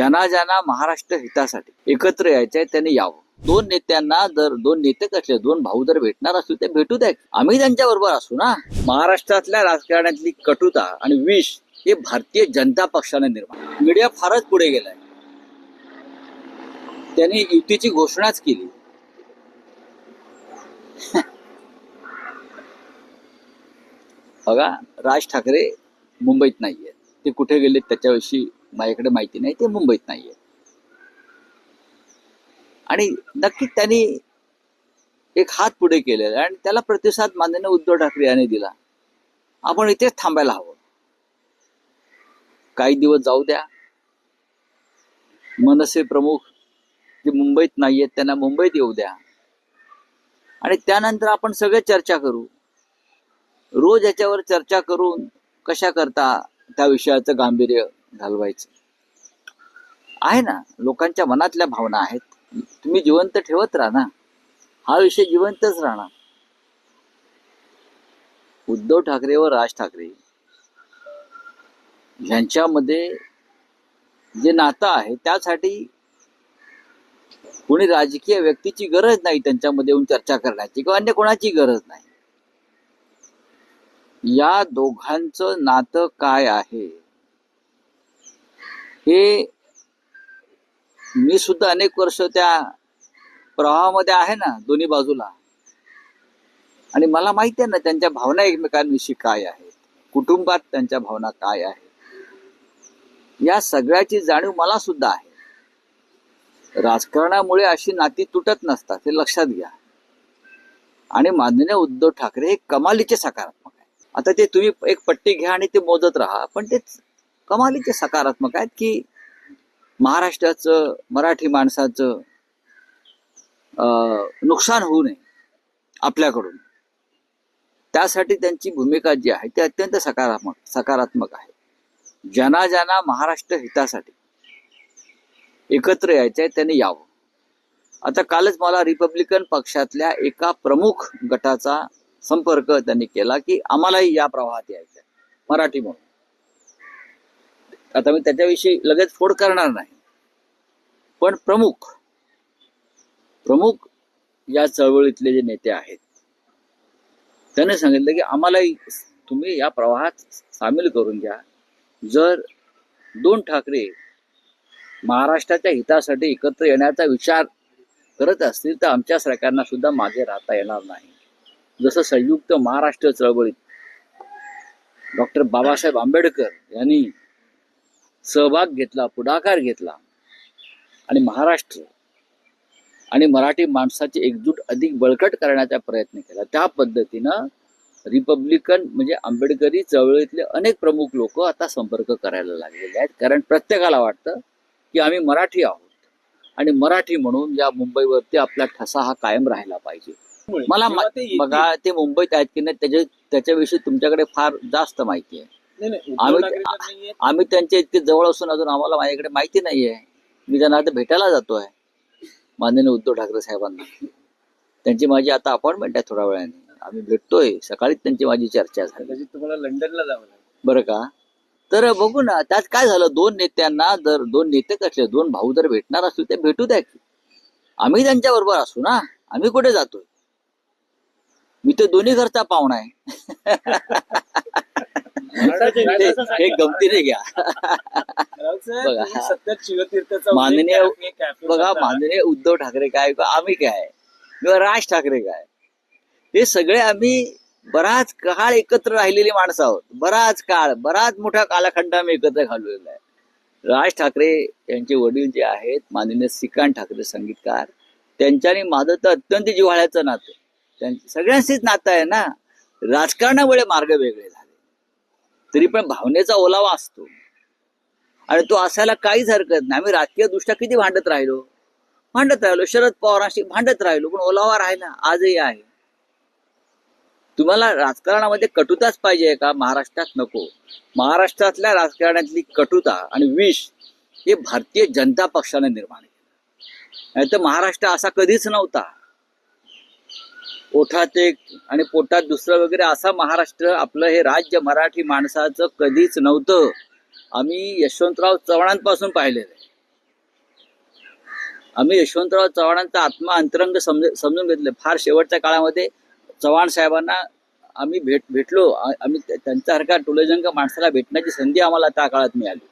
ज्यांना ज्यांना महाराष्ट्र हितासाठी एकत्र यायचंय त्यांनी यावं. दोन नेत्यांना जर दोन नेते कसले दोन भाऊ जर भेटणार असू ते भेटू द्या. आम्ही त्यांच्या बरोबर असू ना. महाराष्ट्रातल्या राजकारणातली कटुता आणि विष हे भारतीय जनता पक्षाने निर्माण मीडिया फारच पुढे गेलाय. त्यांनी युतीची घोषणाच केली. बघा राज ठाकरे मुंबईत नाहीये ते कुठे गेले त्याच्याविषयी माझ्याकडे माहिती नाही ते मुंबईत नाहीये. आणि नक्कीच त्यांनी एक हात पुढे केलेला आहे आणि त्याला प्रतिसाद माननीय उद्धव ठाकरे यांनी दिला. आपण इथेच थांबायला हवं. काही दिवस जाऊ द्या. मनसे प्रमुख जे मुंबईत नाहीयेत त्यांना मुंबईत येऊ द्या. आणि त्यानंतर आपण सगळे चर्चा करू. रोज याच्यावर चर्चा करून कशा करता त्या विषयाचं गांभीर्य घालवायचं. आहे ना लोकांच्या मनातल्या भावना आहेत. तुम्ही जिवंत ठेवत राहा ना. हा विषय जिवंतच राहणार. उद्धव ठाकरे व राज ठाकरे यांच्यामध्ये जे नातं आहे त्यासाठी कोणी राजकीय व्यक्तीची गरज नाही त्यांच्यामध्ये येऊन चर्चा करण्याची किंवा अन्य कोणाची गरज नाही. या दोघांचं नातं काय आहे? हे मी सुद्धा अनेक वर्ष त्या प्रवाहामध्ये आहे ना दोन्ही बाजूला. आणि मला माहिती आहे ना त्यांच्या भावना एकमेकांविषयी काय आहेत? कुटुंबात त्यांच्या भावना काय आहेत? या सगळ्याची जाणीव मला सुद्धा आहे. राजकारणामुळे अशी नाती तुटत नसतात हे लक्षात घ्या. आणि माननीय उद्धव ठाकरे हे कमालीचे सकारात्मक आहे आता ते तुम्ही एक पट्टी घ्या आणि ते मोजत राहा पण ते कमालीचे सकारात्मक आहेत की महाराष्ट्राचं मराठी माणसाचं नुकसान होऊ नये आपल्याकडून. त्यासाठी त्यांची भूमिका जी आहे ती अत्यंत सकारात्मक सकारात्मक आहे. ज्यांना ज्यांना महाराष्ट्र हितासाठी एकत्र यायचंय त्यांनी यावं. आता कालच मला रिपब्लिकन पक्षातल्या एका प्रमुख गटाचा संपर्क त्यांनी केला की आम्हालाही या प्रवाहात यायचंय मराठी म्हणून. आता मी त्याच्याविषयी लगेच फोड करणार नाही. पण प्रमुख प्रमुख या चळवळीतले जे नेते आहेत त्याने सांगितलं की आम्हालाही तुम्ही या प्रवाहात सामील करून घ्या. जर दोन ठाकरे महाराष्ट्राच्या हितासाठी एकत्र येण्याचा विचार करत असतील तर आमच्या सरकारना सुद्धा मागे राहता येणार नाही. जसं संयुक्त महाराष्ट्र चळवळीत डॉक्टर बाबासाहेब आंबेडकर यांनी सहभाग घेतला पुढाकार घेतला. आणि महाराष्ट्र आणि मराठी माणसाची एकजूट अधिक बळकट करण्याचा प्रयत्न केला. त्या पद्धतीनं रिपब्लिकन म्हणजे आंबेडकरी चळवळीतले अनेक प्रमुख लोक आता संपर्क करायला लागलेले आहेत. कारण प्रत्येकाला वाटतं की आम्ही मराठी आहोत. आणि मराठी म्हणून या मुंबईवरती आपला ठसा हा कायम राहिला पाहिजे. मला बघा ते मुंबईत आहेत की नाही त्याच्या त्याच्याविषयी तुमच्याकडे फार जास्त माहिती आहे. आम्ही-. आम्ही त्यांच्या इतके जवळ असून अजून आम्हाला माझ्याकडे माहिती नाहीये. मी त्यांना आता भेटायला जातोय माननीय उद्धव ठाकरे साहेबांना. त्यांची माझी आता अपॉइंटमेंट आहे थोड्या वेळाने. आम्ही भेटतोय. सकाळीच त्यांची माझी चर्चा झाली. तुम्हाला लंडनला जावं बरं का? तर बघू ना त्यात काय झालं? दोन नेत्यांना जर दोन नेते कसले दोन भाऊ जर भेटणार असतील ते भेटू द्या की. आम्ही त्यांच्या बरोबर असू ना? आम्ही कुठे जातोय? मी तर दोन्ही घरचा पाहुणा आहे. हे गमतीने घ्या. बघा. माननीय बघा. माननीय उद्धव ठाकरे काय आम्ही काय? किंवा राज ठाकरे काय? हे सगळे आम्ही बराच काळ एकत्र राहिलेली माणसं आहोत. बराच काळ बराच मोठा कालखंड आम्ही एकत्र घालवलेला आहे. राज ठाकरे यांचे वडील जे आहेत माननीय श्रीकांत ठाकरे संगीतकार त्यांच्यानी माझं तर अत्यंत जिव्हाळ्याचं नातं. त्यां- सगळ्यांशीच नातं आहे ना? राजकारणामुळे मार्ग वेगळे झाले. तरी पण भावनेचा ओलावा असतो. आणि तो असायला काहीच हरकत नाही. आम्ही राजकीय दृष्ट्या किती भांडत राहिलो? भांडत राहिलो. शरद पवारांशी भांडत राहिलो पण ओलावा राहिला. आजही आहे. तुम्हाला राजकारणामध्ये कटुताच पाहिजे का? महाराष्ट्रात नको. महाराष्ट्रातल्या राजकारणातली कटुता आणि विष हे भारतीय जनता पक्षाने निर्माण केलं. नाही तर महाराष्ट्र असा कधीच नव्हता. ओठात एक आणि पोटात दुसरं वगैरे असा महाराष्ट्र आपलं हे राज्य मराठी माणसाचं कधीच नव्हतं. आम्ही यशवंतराव चव्हाणांपासून पाहिलेलं आहे. आम्ही यशवंतराव चव्हाणांचा आत्मा अंतरंग समज समजून घेतले. फार शेवटच्या काळामध्ये चव्हाण साहेबांना आम्ही भेट भेटलो. आम्ही त्यांच्यासारख्या टोलेजंग माणसाला भेटण्याची संधी आम्हाला त्या काळात मिळाली.